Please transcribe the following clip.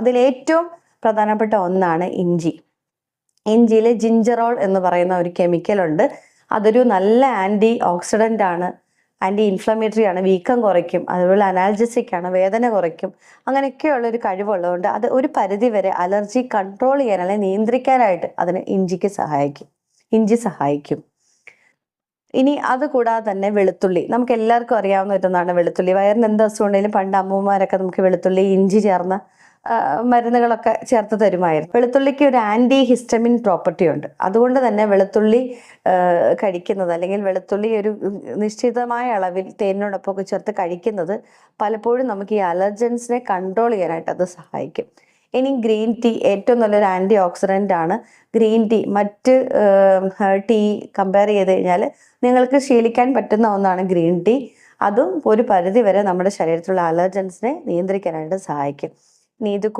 അതിലേറ്റവും പ്രധാനപ്പെട്ട ഒന്നാണ് ഇഞ്ചി. ഇഞ്ചിയിൽ ജിഞ്ചറോൾ എന്ന് പറയുന്ന ഒരു കെമിക്കലുണ്ട് അതൊരു നല്ല ആന്റി ഓക്സിഡന്റ് ആണ്. ആന്റി ഇൻഫ്ലമേറ്ററി ആണ്. വീക്കം കുറയ്ക്കും. അതുപോലെ അനാൽജസിക് ആണ്. വേദന കുറയ്ക്കും. അങ്ങനെയൊക്കെയുള്ള ഒരു കഴിവുള്ളതുകൊണ്ട് അത് ഒരു പരിധി വരെ അലർജി കൺട്രോൾ ചെയ്യാൻ അല്ലെങ്കിൽ നിയന്ത്രിക്കാനായിട്ട് അതിന് ഇഞ്ചിക്ക് സഹായിക്കും. ഇഞ്ചി സഹായിക്കും. ഇനി അത് കൂടാതെ തന്നെ വെളുത്തുള്ളി. നമുക്ക് എല്ലാവർക്കും അറിയാവുന്ന ഒന്നാണ് വെളുത്തുള്ളി. വയറിന് എന്ത് അസുഖം ഉണ്ടെങ്കിലും പണ്ട് അമ്മമാരൊക്കെ നമുക്ക് വെളുത്തുള്ളി ഇഞ്ചി ചേർന്ന മരുന്നുകളൊക്കെ ചേർത്ത് തരുമായിരുന്നു. വെളുത്തുള്ളിക്ക് ഒരു ആന്റി ഹിസ്റ്റമിൻ പ്രോപ്പർട്ടി ഉണ്ട്. അതുകൊണ്ട് തന്നെ വെളുത്തുള്ളി കഴിക്കുന്നത് അല്ലെങ്കിൽ വെളുത്തുള്ളി ഒരു നിശ്ചിതമായ അളവിൽ തേനിനോടൊപ്പം ഒക്കെ ചേർത്ത് കഴിക്കുന്നത് പലപ്പോഴും നമുക്ക് ഈ അലർജൻസിനെ കൺട്രോൾ ചെയ്യാനായിട്ട് അത് സഹായിക്കും. ഇനി ഗ്രീൻ ടീ ഏറ്റവും നല്ലൊരു ആന്റി ഓക്സിഡന്റ് ആണ്. ഗ്രീൻ ടീ മറ്റ് ടീ കമ്പയർ ചെയ്ത് കഴിഞ്ഞാൽ നിങ്ങൾക്ക് ശീലിക്കാൻ പറ്റുന്ന ഒന്നാണ് ഗ്രീൻ ടീ അതും ഒരു പരിധി വരെ നമ്മുടെ ശരീരത്തിലുള്ള അലർജൻസിനെ നിയന്ത്രിക്കാനായിട്ട് സഹായിക്കും. ഇനി ഇത്